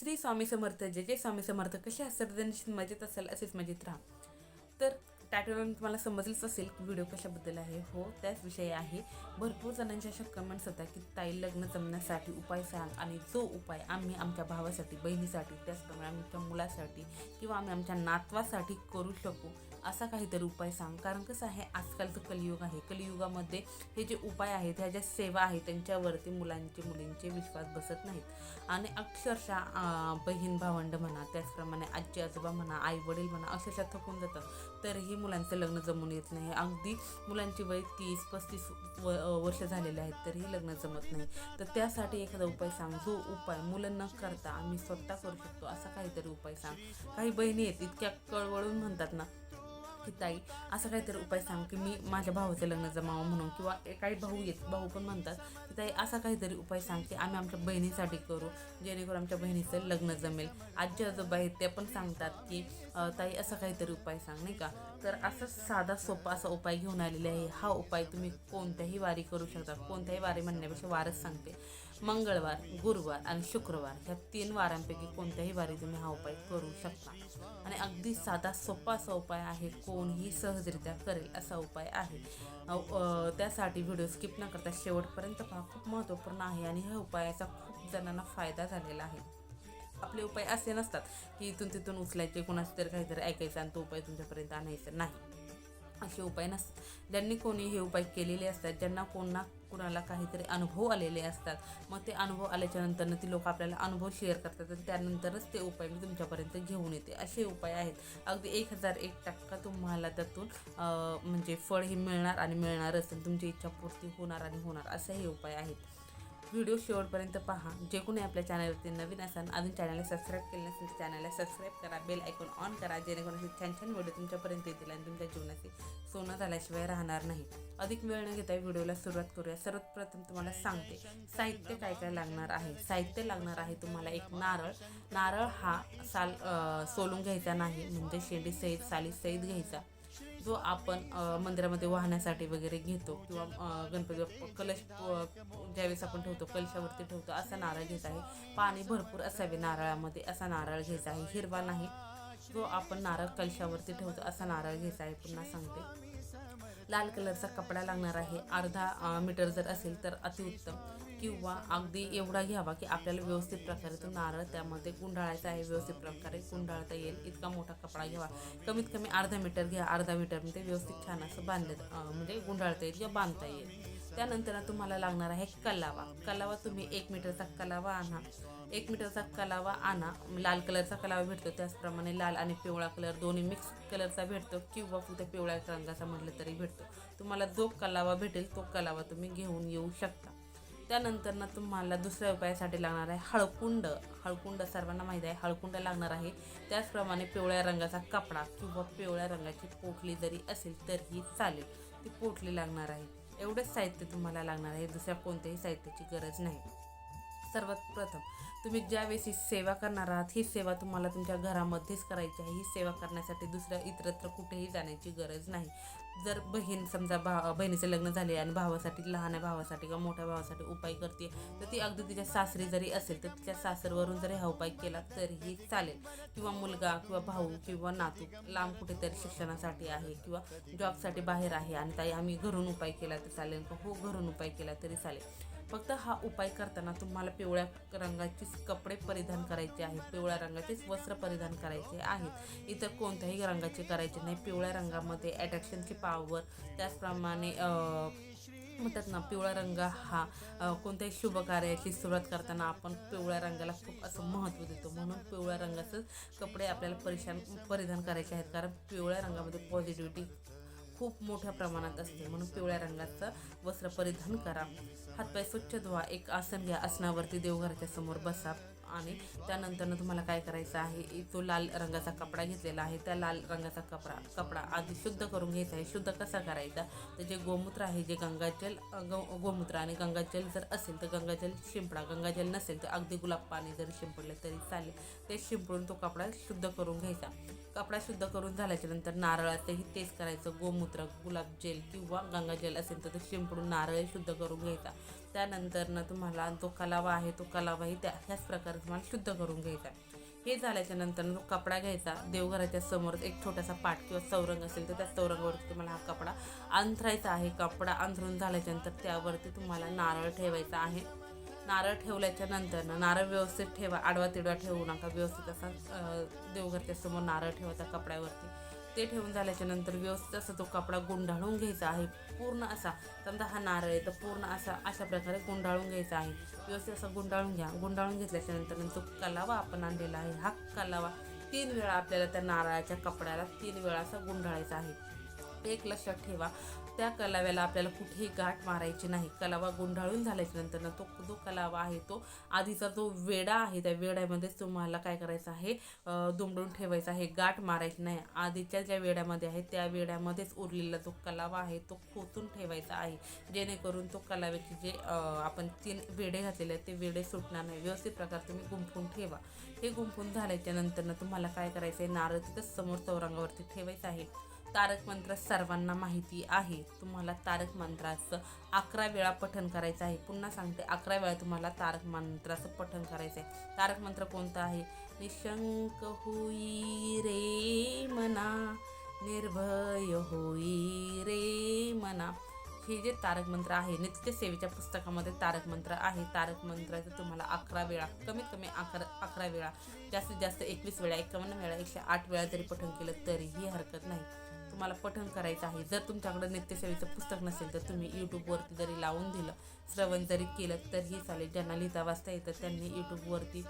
श्री स्वामी समर्थ जे जे स्वामी समर्थ. कसे असर्जनशील मजेत असेल असेच मजेत राहा. तर टायटलवरून तुम्हाला समजलंच असेल की व्हिडिओ कशाबद्दल आहे. हो त्याच विषयी आहे. भरपूर जणांच्या अशा कमेंट्स होत्या की ताई लग्न जमण्यासाठी उपाय सांग आणि जो उपाय आम्ही आमच्या भावासाठी बहिणीसाठी त्याचप्रमाणे आमच्या मुलासाठी किंवा आम्ही आमच्या नातवासाठी करू शकू असा काहीतरी उपाय सांग. कारण कसं आहे आजकालचं कलियुग आहे. कलियुगामध्ये हे जे उपाय आहेत ह्या ज्या सेवा आहेत त्यांच्यावरती मुलांचे मुलींचे विश्वास बसत नाहीत. आणि अक्षरशः बहीण भावंड म्हणा त्याचप्रमाणे आजी आजोबा म्हणा आई वडील म्हणा अक्षरशः थकून जातात. तरीही मुलांचं लग्न जमून येत नाही. अगदी मुलांची वय तीस पस्तीस व वर्ष झालेले आहेत तरीही लग्न जमत नाही. तर त्यासाठी एखादा उपाय सांग. जो उपाय मुलं न करता आम्ही स्वतः करू शकतो असा काहीतरी उपाय सांग. काही बहिणी आहेत इतक्या कळवळून म्हणतात ना की ताई असं काहीतरी उपाय सांग की मी माझ्या भावाचं लग्न जमावं म्हणून किंवा काही भाऊ येत भाऊ पण म्हणतात की ताई असा काहीतरी उपाय सांग की आम्ही आमच्या बहिणीसाठी करू जेणेकरून आमच्या बहिणीचं लग्न जमेल. आजी आजोबा आहेत ते पण सांगतात की ताई असा काहीतरी उपाय सांग नाही का? तर असा साधा सोपा असा उपाय घेऊन आलेले आहे. हा उपाय तुम्ही कोणत्याही वारी करू शकता. कोणत्याही वारी म्हणण्यापेक्षा वारच सांगते. मंगळवार गुरुवार आणि शुक्रवार ह्या तीन वारांपैकी कोणत्याही वारी तुम्ही हा उपाय करू शकता. आणि अगदी साधा सोपा असा उपाय आहे कोणीही सहजरित्या करेल असा उपाय आहे. त्यासाठी व्हिडिओ स्किप न करता शेवटपर्यंत पहा खूप महत्त्वपूर्ण आहे आणि ह्या उपायाचा खूप जणांना फायदा झालेला आहे. आपले उपाय असे नसतात की इथून तिथून उचलायचे कोणाचं तरी काहीतरी ऐकायचं आणि तो उपाय तुमच्यापर्यंत आणायचा नाही. असे उपाय नसतात ज्यांनी कोणी हे उपाय केलेले असतात ज्यांना कोणा कुणाला काहीतरी अनुभव आलेले असतात मग ते अनुभव आल्याच्या नंतरनं ती लोक आपल्याला अनुभव शेअर करतात आणि त्यानंतरच ते उपाय मी तुमच्यापर्यंत घेऊन येते. असे उपाय आहेत. अगदी एक हजार एक टक्का तुम्हाला त्यातून म्हणजे फळ हे मिळणार आणि मिळणारच आणि तुमची इच्छापूर्ती होणार आणि होणार. असे हे उपाय आहेत. व्हिडिओ शेवटपर्यंत पहा. जे कोणी आपल्या चॅनलवरती नवीन असाल अजून चॅनलला सबस्क्राईब केलं नसेल तर चॅनलला सबस्क्राईब करा. बेल ऐकून ऑन करा जेणेकरून असे छान छान व्हिडिओ तुमच्यापर्यंत येतील आणि तुमच्या जीवनाचे सोनं झाल्याशिवाय राहणार नाही. अधिक वेळ न घेता व्हिडिओला सुरुवात करूया. सर्वात प्रथम तुम्हाला सांगते साहित्य काय काय लागणार आहे? साहित्य लागणार आहे तुम्हाला एक नारळ. नारळ हा साल सोलून घ्यायचा नाही. म्हणजे शेंडी सहित साली सहित घ्यायचा. जो आपण मंदिरामध्ये वाहण्यासाठी वगैरे घेतो किंवा गणपती कलश ज्यावेळेस आपण ठेवतो कलशावरती ठेवतो असा नारळ घ्यायचा आहे. पाणी भरपूर असावे नारळामध्ये असा नारळ घ्यायचा आहे. हिरवा नाही जो आपण नारळ कलशावरती ठेवतो असा नारळ घ्यायचा आहे. पुन्हा सांगते. लाल कलरचा कपडा लागणार आहे. अर्धा मीटर जर असेल तर अतिउत्तम. किंवा अगदी एवढा घ्यावा की आपल्याला व्यवस्थित प्रकारे तो नारळ त्यामध्ये गुंडाळायचा आहे व्यवस्थित प्रकारे गुंडाळता येईल. इतका मोठा कपडा घ्यावा. कमीत कमी अर्धा मीटर घ्या. अर्धा मीटरमध्ये व्यवस्थित छान असं बांधलं म्हणजे गुंडाळता येईल किंवा बांधता येईल. त्यानंतर तुम्हाला लागणार आहे कलावा. कलावा तुम्ही एक मीटरचा कलावा आणा. एक मीटरचा कलावा आणा. लाल कलरचा कलावा भेटतो. त्याचप्रमाणे लाल आणि पिवळा कलर दोन्ही मिक्स कलरचा भेटतो किंवा फक्त पिवळ्या रंगाचा म्हटलं तरी भेटतो. तुम्हाला जो कलावा भेटेल तो कलावा तुम्ही घेऊन येऊ शकता. त्यानंतर ना तुम्हाला दुसऱ्या उपायासाठी लागणार आहे हळकुंड. हळकुंड सर्वांना माहीत आहे हळकुंड लागणार आहे. त्याचप्रमाणे पिवळ्या रंगाचा कपडा किंवा पिवळ्या रंगाची पोटली जरी असेल तरीही चालेल ती पोटली लागणार आहे. एवढंच साहित्य तुम्हाला लागणार आहे दुसऱ्या कोणत्याही साहित्याची गरज नाही. सर्वात प्रथम तुम्ही ज्यावेळेस ही सेवा करणार आहात ही सेवा तुम्हाला तुमच्या घरामध्येच करायची आहे. ही सेवा करण्यासाठी दुसऱ्या इतरत्र कुठेही जाण्याची गरज नाही. जर बहीण समजा भा बहिणीचे लग्न झाले आणि भावासाठी लहान भावासाठी किंवा मोठ्या भावासाठी उपाय करते तर ती अगदी तिच्या सासरी जरी असेल तर तिच्या सासरवरून जरी हा उपाय केला तरीही चालेल. किंवा मुलगा किंवा भाऊ किंवा नातू लांब कुठेतरी शिक्षणासाठी आहे किंवा जॉबसाठी बाहेर आहे आणि ताई आम्ही घरून उपाय केला तर चालेल का? हो घरून उपाय केला तरी चालेल. फक्त हा उपाय करताना तुम्हाला पिवळ्या रंगाचेच कपडे परिधान करायचे आहेत पिवळ्या रंगाचेच वस्त्र परिधान करायचे आहेत. इतर कोणत्याही रंगाचे करायचे नाही. पिवळ्या रंगामध्ये अट्रॅक्शनची पावर त्याचप्रमाणे म्हणतात ना पिवळा रंग हा कोणत्याही शुभ कार्याची सुरुवात करताना आपण पिवळ्या रंगाला खूप असं महत्त्व देतो. म्हणून पिवळ्या रंगाचं कपडे आपल्याला परिशान परिधान करायचे आहेत. कारण पिवळ्या रंगामध्ये पॉझिटिव्हिटी खूप मोठ्या प्रमाणात असते. म्हणून पिवळ्या रंगाचं वस्त्र परिधान करा. हातपाय स्वच्छ धुवा. एक आसन घ्या. आसनावरती देवघराच्या समोर बसा आणि त्यानंतरनं तुम्हाला काय करायचं आहे? तो लाल रंगाचा कपडा घेतलेला आहे. त्या लाल रंगाचा कपडा कपडा आधी शुद्ध करून घ्यायचा आहे. शुद्ध कसा करायचा? तर जे गोमूत्र आहे जे गंगाजल गो गोमूत्र आणि गंगाजल जर असेल तर गंगाजल शिंपडा. गंगाजल नसेल तर अगदी गुलाब पाणी जरी शिंपडलं तरी चालेल. ते शिंपडून तो कपडा शुद्ध करून घ्यायचा. कपडा शुद्ध करून झाल्याच्यानंतर नारळाचंही तेच करायचं. गोमूत्र गुलाब जेल किंवा गंगाजल असेल तर ते शिंपडून नारळ शुद्ध करून घ्यायचा. त्यानंतरनं तुम्हाला जो कलावा आहे तो कलावाही त्या ह्याच प्रकारे तुम्हाला शुद्ध करून घ्यायचा हे झाल्याच्यानंतर तो कपडा घ्यायचा. देवघराच्या समोर एक छोटासा पाट किंवा चौरंग असेल तर त्या चौरंगावरती तुम्हाला हा कपडा अंथरायचा आहे. कपडा अंथरून झाल्याच्यानंतर त्यावरती तुम्हाला नारळ ठेवायचा आहे. नारळ ठेवल्याच्या नंतर ना नारळ व्यवस्थित ठेवा आडवा तिडवा ठेवू नका. व्यवस्थित असा देवघरच्या समोर नारळ ठेवा त्या कपड्यावरती. ते ठेवून झाल्याच्यानंतर व्यवस्थित असा तो कपडा गुंडाळून घ्यायचा आहे. पूर्ण असा समजा हा नारळ आहे तर पूर्ण असा अशा प्रकारे गुंडाळून घ्यायचा आहे. व्यवस्थित असा गुंडाळून घ्या. गुंडाळून घेतल्याच्या नंतर जो कलावा आपण आणलेला आहे. हा कलावा तीन वेळा आपल्याला त्या नारळाच्या कपड्याला तीन वेळा असा गुंडाळायचा आहे. एक लक्षात ठेवा. त्या कलाव्याला आपल्याला कुठेही गाठ मारायची नाही. कलावा गुंडाळून झाल्याच्यानंतर तो जो कलावा आहे तो आधीचा जो वेडा आहे त्या वेड्यामध्येच तुम्हाला काय करायचं आहे? दुमडून ठेवायचा आहे. गाठ मारायची नाही. आधीच्या ज्या वेड्यामध्ये आहे त्या वेड्यामध्येच उरलेला जो कलावा आहे तो खोचून ठेवायचा आहे. जेणेकरून तो कलाव्याचे जे आपण तीन वेडे घातलेले आहेत ते वेडे सुटणार नाही. व्यवस्थित प्रकार तुम्ही गुंफून ठेवा. हे गुंफून झाल्याच्यानंतर तुम्हाला काय करायचं आहे नारळ तिथंच समोर चौरंगावरती ठेवायचं आहे. तारक मंत्र सर्वांना माहिती आहे. तुम्हाला तारक मंत्राचं अकरा वेळा पठण करायचं आहे. पुन्हा सांगते अकरा वेळा तुम्हाला तारक मंत्राचं पठण करायचं आहे तारक मंत्र कोणतं आहे? निशंक होई रे मना निर्भय होई रे मना. हे जे तारक मंत्र आहे नित्य सेवेच्या पुस्तकामध्ये तारक मंत्र आहे. तारक मंत्राचं तुम्हाला अकरा वेळा कमीत कमी अकरा अकरा वेळा जास्तीत जास्त एकवीस वेळा एकावन्न वेळा एकशे आठ वेळा जरी पठण केलं तरीही हरकत नाही. तुम्हाला पठण करायचं आहे. जर तुमच्याकडे नित्यसेवेचं पुस्तक नसेल तर तुम्ही यूट्यूबवरती जरी लावून दिलं श्रवण जरी केलं तरीही चालेल. ज्यांना लिहिता वाचता येतं त्यांनी यूट्यूबवरती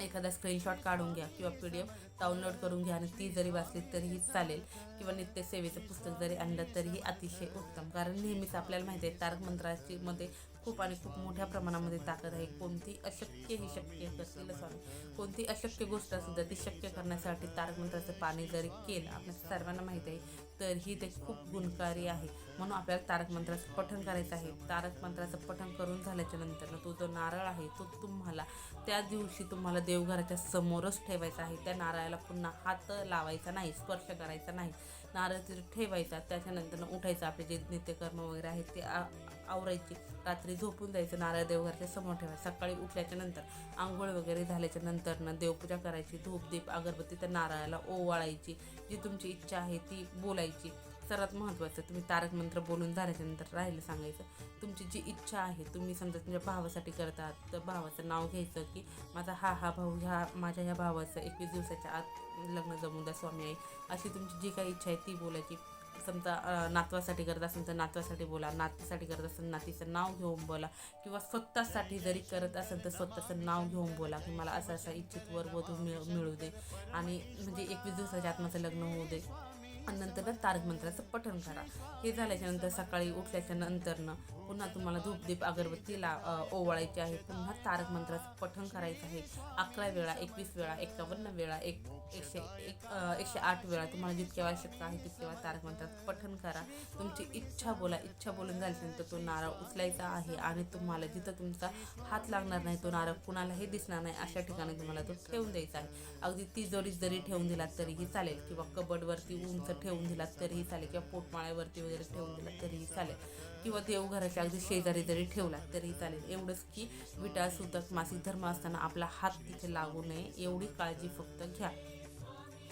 एखादा स्क्रीनशॉट काढून घ्या किंवा पी डी एफ डाउनलोड करून घ्या आणि ती जरी वाचली तरीही चालेल. किंवा नित्यसेवेचं पुस्तक जरी आणलं तरीही अतिशय उत्तम. कारण नेहमीच आपल्याला माहिती आहे तारक मंत्राची मध्ये खूप आणि खूप मोठ्या प्रमाणामध्ये ताकद आहे. कोणती अशक्य ही शक्य करतील स्वामी कोणती अशक्य गोष्ट सुद्धा ती शक्य करण्यासाठी तारक मंत्राचं पाणी जरी केलं आपल्या सर्वांना माहिती आहे तरीही ते खूप गुणकारी आहे. म्हणून आपल्याला तारक मंत्राचं पठण करायचं आहे. तारक मंत्राचं पठण करून झाल्याच्यानंतर तो जो नारळ आहे तो तुम्हाला त्या दिवशी तुम्हाला देवघराच्या समोरच ठेवायचा आहे. त्या नारळाला पुन्हा हात लावायचा नाही स्पर्श करायचा नाही. नारळ तिथे ठेवायचा त्याच्यानंतर उठायचं आपले जे नित्यकर्म वगैरे आहेत ते आ- आवरायची. रात्री झोपून जायचं नारळ देवघरच्या समोर ठेवायचं. सकाळी उठल्याच्या नंतर आंघोळ वगैरे झाल्याच्या नंतरनं देवपूजा करायची धूप दीप अगरबत्ती त्या नारळाला ओवाळायची. जी तुमची इच्छा आहे ती बोलायची. सर्वात महत्त्वाचं तुम्ही तारक मंत्र बोलून झाल्याच्यानंतर राहिलं सांगायचं. तुमची जी इच्छा आहे तुम्ही समजा तुमच्या भावासाठी करतात तर भावाचं नाव घ्यायचं की माझा हा हा भाऊ ह्या माझ्या ह्या भावाचं एकवीस दिवसाच्या आत लग्न जमून द्या स्वामी आहे अशी तुमची जी काही इच्छा आहे ती बोलायची समजा नातवासाठी करत असेल तर नातवासाठी बोला नातीसाठी करत असेल नातीचं नाव घेऊन बोला किंवा स्वतःसाठी जरी करत असेल तर स्वतःचं नाव घेऊन बोला की मला असं असं इच्छित वर वधू मिळ मिळू दे. आणि म्हणजे एकवीस दिवसाच्या आत माझं लग्न होऊ दे. आणि नंतर तारक मंत्राचं पठण करा. हे झाल्याच्यानंतर सकाळी उठल्याच्या नंतरनं पुन्हा तुम्हाला धूपदीप अगरबत्ती ला ओवाळायची आहे. पुन्हा तारक मंत्राचं पठण करायचं आहे. अकरा वेळा एकवीस वेळा एकावन्न वेळा एक एकशे एक एकशे आठ वेळा तुम्हाला जितकी आवश्यकता आहे तितक्या वेळा तारक मंत्राचं पठण करा. तुमची इच्छा बोला इच्छा बोलून झाल्यानंतर तो नारळ उचलायचा आहे आणि तुम्हाला जिथं तुमचा हात लागणार नाही तो नारळ कुणालाही दिसणार नाही अशा ठिकाणी तुम्हाला तो ठेवून द्यायचा आहे. अगदी तिजोरीत जरी ठेवून दिला तरीही चालेल किंवा कबडवरती उंच ठेवून दिला तरीही चालेल किंवा पोटमाळ्यावरती वगैरे ठेवून दिला तरीही चालेल. किंवा देवघराच्या अगदी शेजारी जरी ठेवला तरीही चालेल. एवढंच की विटाळ सुतक मासिक धर्म असताना आपला हात तिथे लागू नये एवढी काळजी फक्त घ्या.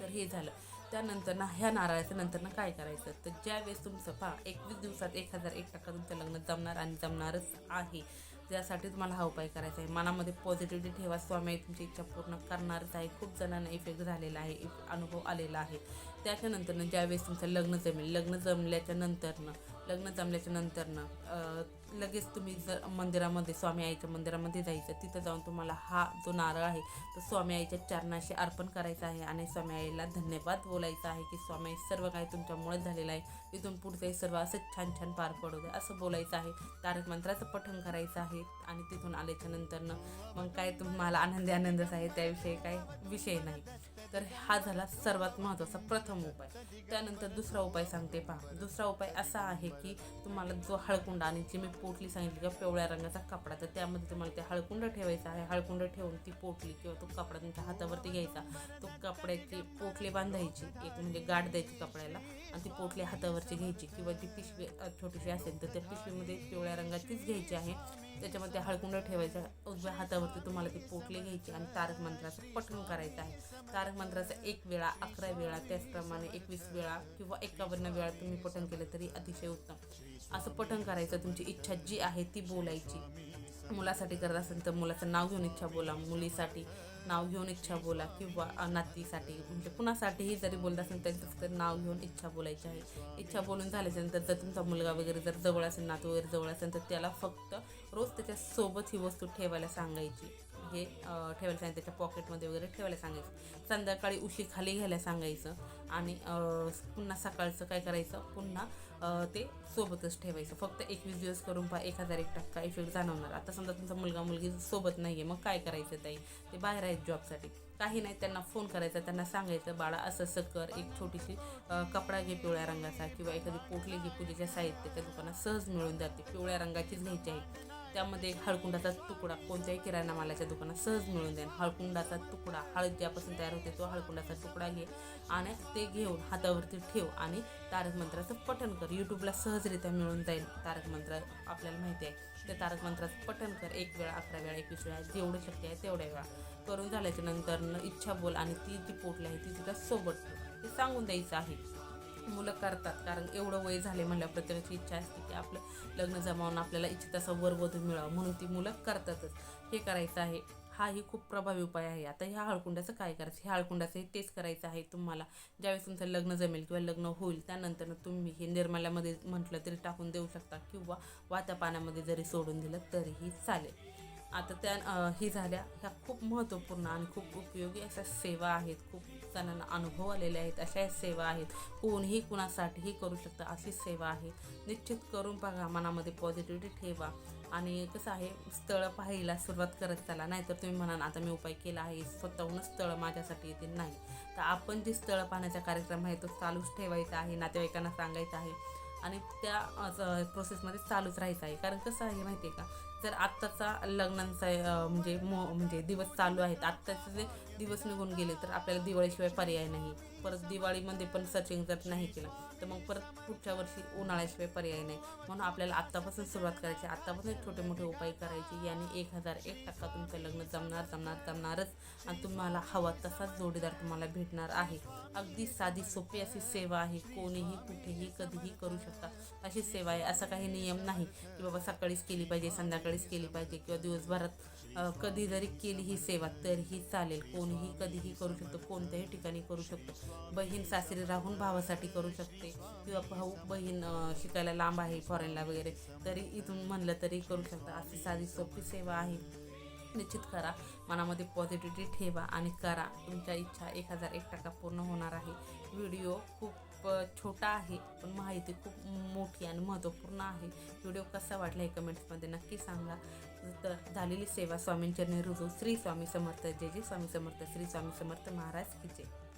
तर हे झालं. त्यानंतर ना ह्या नारळाच्या नंतर ना काय करायचं? तर ज्यावेळेस तुमचं पहा एकवीस दिवसात एक हजार एक टक्का तुमचं लग्न जमणार आणि जमणारच आहे. त्यासाठी तुम्हाला हा उपाय करायचा आहे. मनामध्ये पॉझिटिव्हिटी ठेवा. स्वामी तुमची इच्छा पूर्ण करणारच आहे. खूप जणांना इफेक्ट झालेला आहे. इफ- अनुभव आलेला आहे. त्याच्यानंतरनं ज्यावेळेस तुमचं लग्न जमेल लग्न जमल्याच्या नंतरनं लग्न जमल्याच्या नंतरनं लगेच तुम्ही जर मंदिरामध्ये स्वामी आईच्या मंदिरामध्ये जायचं तिथं जाऊन तुम्हाला हा जो नारळ आहे तो स्वामी आईच्या चरणाशी अर्पण करायचा आहे आणि स्वामी आईला धन्यवाद बोलायचा आहे की स्वामी आई सर्व काही तुमच्यामुळे झालेलं आहे. इथून पुढचंही सर्व असंच छान छान पार पडू दे असं बोलायचं आहे. तारक मंत्राचं पठण करायचं आहे आणि तिथून आल्याच्या नंतरनं मग काय तुम्हाला आनंदी आनंदच आहे त्याविषयी काय विषय नाही. तर हा झाला सर्वात महत्त्वाचा प्रथम उपाय. त्यानंतर दुसरा उपाय सांगते पहा. दुसरा उपाय असा आहे की तुम्हाला जो हळकुंड आणि जी मी पोटली सांगितली किंवा पिवळ्या रंगाचा कपडा तर त्यामध्ये तुम्हाला ते हळकुंड ठेवायचं आहे. हळकुंड ठेवून ती पोटली किंवा तो कपडा तुमच्या हातावरती घ्यायचा. तो कपड्याची पोटली बांधायची एक म्हणजे गाठ द्यायची कपड्याला आणि ती पोटली हातावरची घ्यायची किंवा ती पिशवी छोटीशी असेल तर त्या पिशवीमध्ये पिवळ्या रंगाचीच घ्यायची आहे. त्याच्यामध्ये हळकुंड ठेवायचं उजव्या हातावरती तुम्हाला ती पोटले घ्यायची आणि तारक मंत्राचं पठण करायचं आहे. तारक मंत्राचं एक वेळा अकरा वेळा त्याचप्रमाणे एकवीस वेळा किंवा एकावन्न वेळा तुम्ही पठण केलं तरी अतिशय उत्तम. असं पठण करायचं तुमची इच्छा जी आहे ती बोलायची. मुलासाठी करत असेल तर मुलाचं नाव घेऊन इच्छा बोला. मुलीसाठी नाव घेऊन इच्छा बोला किंवा नातीसाठी म्हणजे कुणासाठीही जरी बोलत असेल त्यांचं तर नाव घेऊन इच्छा बोलायची आहे. इच्छा बोलून झाल्याच्यानंतर जर तुमचा मुलगा वगैरे जर जवळ असेल नातू वगैरे जवळ असेल तर त्याला फक्त रोज त्याच्यासोबत ही वस्तू ठेवायला सांगायची. हे ठेवायला सांगितलं त्याच्या पॉकेटमध्ये वगैरे ठेवायला सांगायचं. संध्याकाळी उशी खाली घ्यायला सांगायचं आणि पुन्हा सकाळचं काय करायचं पुन्हा ते सोबतच ठेवायचं. फक्त एकवीस दिवस करून पहा एक हजार एक टक्का इफेक्ट जाणवणार. आता समजा तुमचा मुलगा मुलगी सोबत नाही आहे मग काय करायचं ताई? ते बाहेर आहेत जॉबसाठी काही नाही त्यांना फोन करायचा त्यांना सांगायचं बाळा असं असं कर एक छोटीशी कपडा घे पिवळ्या रंगाचा किंवा एखादी पोटली घे पूजेच्या साहित्याच्या दुकानात सहज मिळून जाते पिवळ्या रंगाचीच घ्यायची आहे. त्यामध्ये हळकुंडाचा तुकडा कोणत्याही किराणा मालाच्या दुकानात सहज मिळून जाईल. हळकुंडाचा तुकडा हळद ज्यापासून तयार होते तो हळकुंडाचा तुकडा घे आणि ते घेऊन हातावरती ठेव आणि तारक मंत्राचं पठण कर. यूट्यूबला सहजरित्या मिळून जाईल तारक मंत्र आपल्याला माहिती आहे. त्या तारक मंत्राचं पठण कर. एक वेळा अकरा वेळा एकवीस वेळा जेवढं शक्य आहे तेवढ्या वेळा. करून झाल्याच्यानंतर न इच्छा बोल आणि ती जी पोटली आहे ती तुझ्या सोबत ते हे सांगून द्यायचं आहे. मुलं करतात. कारण एवढं वय झाले म्हणल्यावर प्रत्येकाची इच्छा असते की आपलं लग्न जमावून आपल्याला इच्छित असं वरवधू मिळावं. म्हणून ती मुलं करतातच. हे करायचं आहे. हाही खूप प्रभावी उपाय आहे. आता ह्या हळकुंडाचं काय करायचं? ह्या हळकुंडाचं तेच करायचं आहे तुम्हाला. ज्यावेळेस तुमचं लग्न जमेल किंवा लग्न होईल त्यानंतर तुम्ही हे निर्मल्यामध्ये म्हटलं तरी टाकून देऊ शकता किंवा वात्या पाण्यामध्ये जरी सोडून दिलं तरीही चालेल. आता त्या हे ही झाल्या. ह्या खूप महत्त्वपूर्ण आणि खूप उपयोगी अशा सेवा आहेत. खूप जणांना अनुभव आलेले आहेत. अशा सेवा आहेत. कोणीही कुणासाठीही करू शकतं अशी सेवा आहे. निश्चित करून बघा मनामध्ये पॉझिटिव्हिटी ठेवा. आणि कसं आहे स्थळं पाहायला सुरुवात करत चला. नाहीतर तुम्ही म्हणाल आता मी उपाय केला आहे. स्वतःहूनच स्थळं माझ्यासाठी येतील. नाही. तर आपण जे स्थळं पाहण्याचा कार्यक्रम आहे तो चालूच ठेवायचा आहे नातेवाईकांना सांगायचं आहे. आणि त्या प्रोसेसमध्ये चालूच राहायचं आहे. कारण कसं आहे माहिती आहे का जर आत्ताचा लग्नांचा म्हणजे मो म्हणजे दिवस चालू आहेत. आत्ताचे जे दिवस निघून गेले तर आपल्याला दिवाळीशिवाय पर्याय नाही. परत दिवाळीमध्ये पण सर्चिंग जर नाही केलं तर मग परत पुढच्या वर्षी उन्हाळ्याशिवाय पर्याय नाही. म्हणून आपल्याला आत्तापासून सुरुवात करायची आत्तापासून छोटे मोठे उपाय करायचे. याने एक हजार एक टक्का तुमचं लग्न जमणार जमणार जमणारच. आणि तुम्हाला हवा तसाच जोडीदार तुम्हाला भेटणार आहे. अगदी साधी सोपी अशी सेवा आहे. कोणीही कुठेही कधीही करू शकता. अशी सेवा आहे. असा काही नियम नाही की बाबा सकाळीच केली पाहिजे संध्याकाळीच केली पाहिजे किंवा दिवसभरात कधी जरी केली ही सेवा तरीही चालेल. कोणीही कधीही करू शकतो. कोणत्याही ठिकाणी करू शकतो. बहीण सासरी राहून भावासाठी करू शकते. किंवा भाऊ बहीण शिकायला लांब आहे फॉरेनला वगैरे तरी इथून म्हणलं तरी करू शकता. अशी साधी सोपी सेवा आहे. निश्चित करा. मनामध्ये पॉझिटिव्हिटी ठेवा आणि करा. तुमच्या इच्छा एक हजार एक टक्का पूर्ण होणार आहे. व्हिडिओ खूप छोटा आहे पण माहिती खूप मोठी आणि महत्त्वपूर्ण आहे. व्हिडिओ कसा वाटला हे कमेंट्समध्ये नक्की सांगा. झालेली सेवा स्वामींच्या रुजू श्री स्वामी समर्थ जय जय स्वामी समर्थ श्री स्वामी समर्थ महाराज की जय.